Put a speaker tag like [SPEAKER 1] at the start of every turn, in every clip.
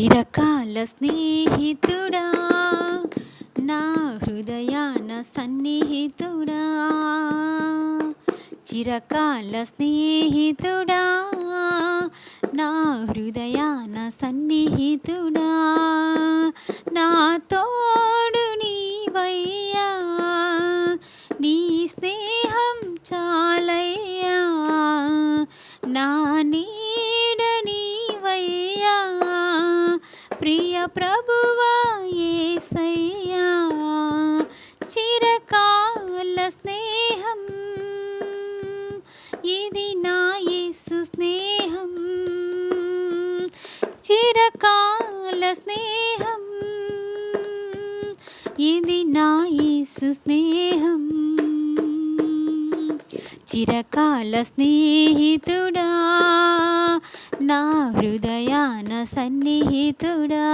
[SPEAKER 1] చిరకాల స్నేహితుడా నా హృదయాన సన్నిహితుడా. చిరకాల స్నేహితుడా నా హృదయాన సన్నిహితుడా. నాతో ప్రియ ప్రభువా యేసయ్యా చిరకాల స్నేహం ఇది నా యేసు స్నేహం. చిరకాల స్నేహం ఇది నా యేసు స్నేహం. చిరకాల స్నేహితుడా నా హృదయాన సన్నిహితుడా.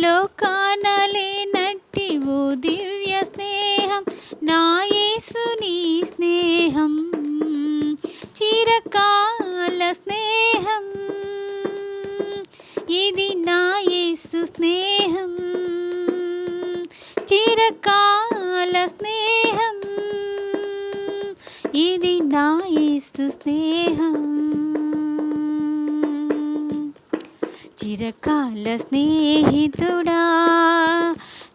[SPEAKER 1] లోకాన లేనట్టి ఓ దివ్య స్నేహం. నా యేసుని స్నేహం. చిరకాల స్నేహం. ఇది నా యేసు స్నేహం. చిరకాల స్నేహం. ఇది నా యేసు స్నేహం. చిరకాల స్నేహితుడా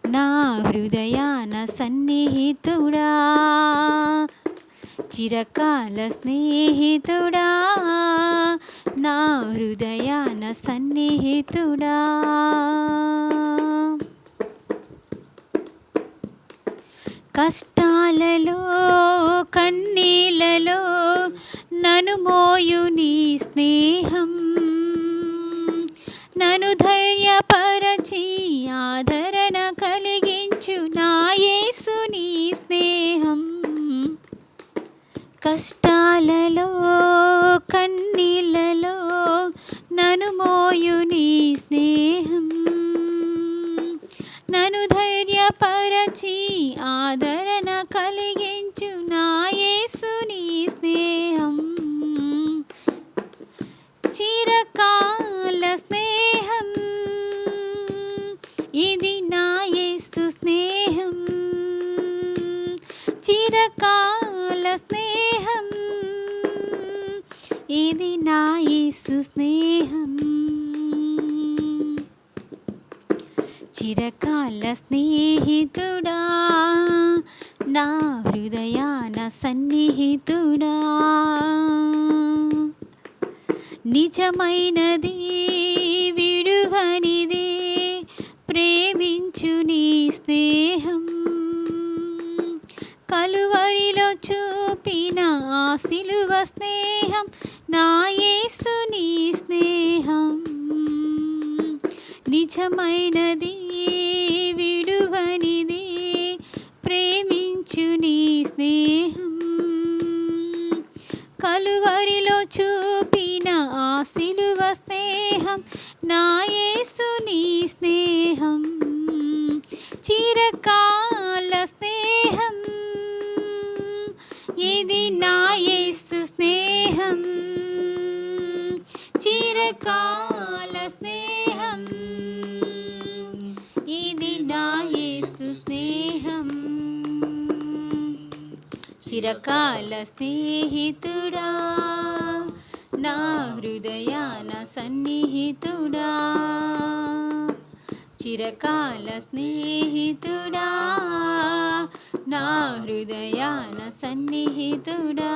[SPEAKER 1] నా హృదయాన సన్నిహితుడా. చిరకాల స్నేహితుడా నా హృదయాన సన్నిహితుడా. కష్టాలలో కన్నీలలో నన్ను మోయు నీ స్నేహం. నను ధైర్యపరచి ఆదరణ కలిగించు నా యేసు నీ స్నేహం. కష్టాలలో కన్నీళ్ళలో నను మోయు నీ స్నేహం. నను ధైర్యపరచి ఆదరణ కలిగించు నా యేసు నీ స్నేహం. చిర స్నేహం. ఇది నా యేసు స్నేహం. చిరకాల స్నేహితుడా నా హృదయాన సన్నిహితుడా. నిజమైనది విడువనిది ప్రేమించు నీ స్నేహం. కలువరిలో చూపిన ఆ సిలువ స్నేహం నా యేసు నీ స్నేహం. నిజమైనది విడువనిది ప్రేమించు నీ స్నేహం. కలువరిలో చూపిన ఆ సిలువ స్నేహం నా యేసు నీ స్నేహం. చిరకాల స్నేహం ఇది నా యేసు స్నేహం. చిరకాల స్నేహం. ఇది నా యేసు స్నేహం. చిరకాల స్నేహితుడా నా హృదయాన సన్నిహితుడా. చిరకాల స్నేహితుడా? నా హృదయాన సన్నిహితుడా?